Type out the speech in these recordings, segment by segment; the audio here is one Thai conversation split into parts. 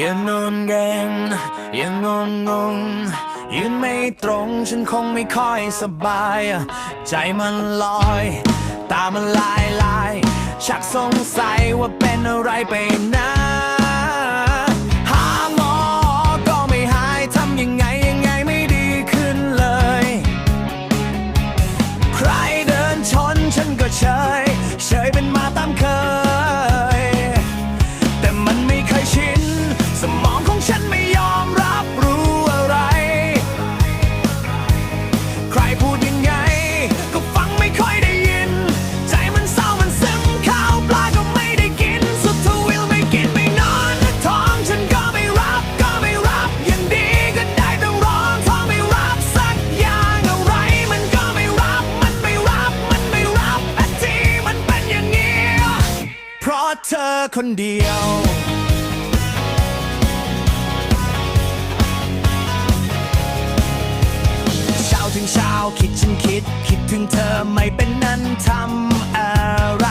ยังงงเงินยังงงงงยืนไม่ตรงฉันคงไม่ค่อยสบาย ใจมันลอย ตามันลายลาย ชักสงสัยว่าเป็นอะไรไปนะหาหมอก็ไม่หายทำยังไงยังไงไม่ดีขึ้นเลย ใครเดินชนฉันก็เฉย เฉยเป็นมาตามเคย เธอคนเดียวเช้าถึงเช้าคิดฉันคิด คิดถึงเธอไม่เป็นนั้นทำอะไร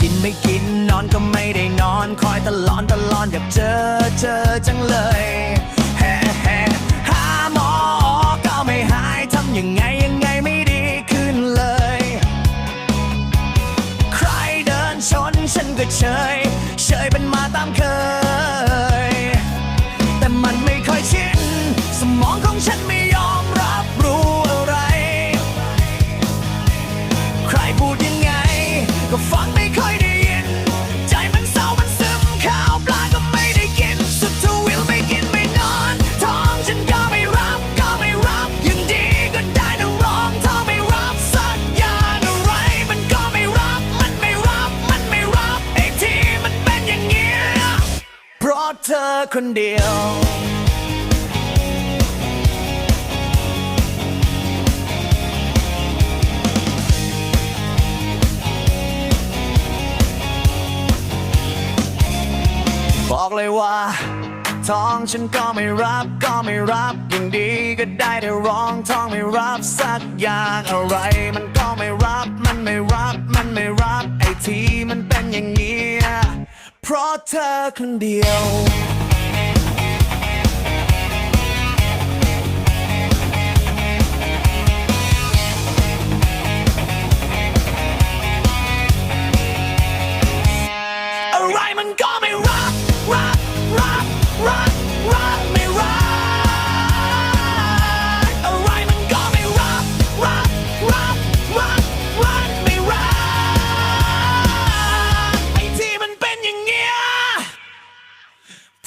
กินไม่กินนอนก็ไม่ได้นอน คอยตลอดตลอดอยากเจอเจอจังเลย เฉย เธอคนเดียว บอกเลยว่าท้องฉันก็ไม่รับก็ไม่รับอย่างดีก็ได้แต่ร้องท้องไม่รับสักอย่างอะไรมันก็ไม่ เธอคนเดียว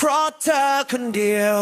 เพราะเธอคนเดียว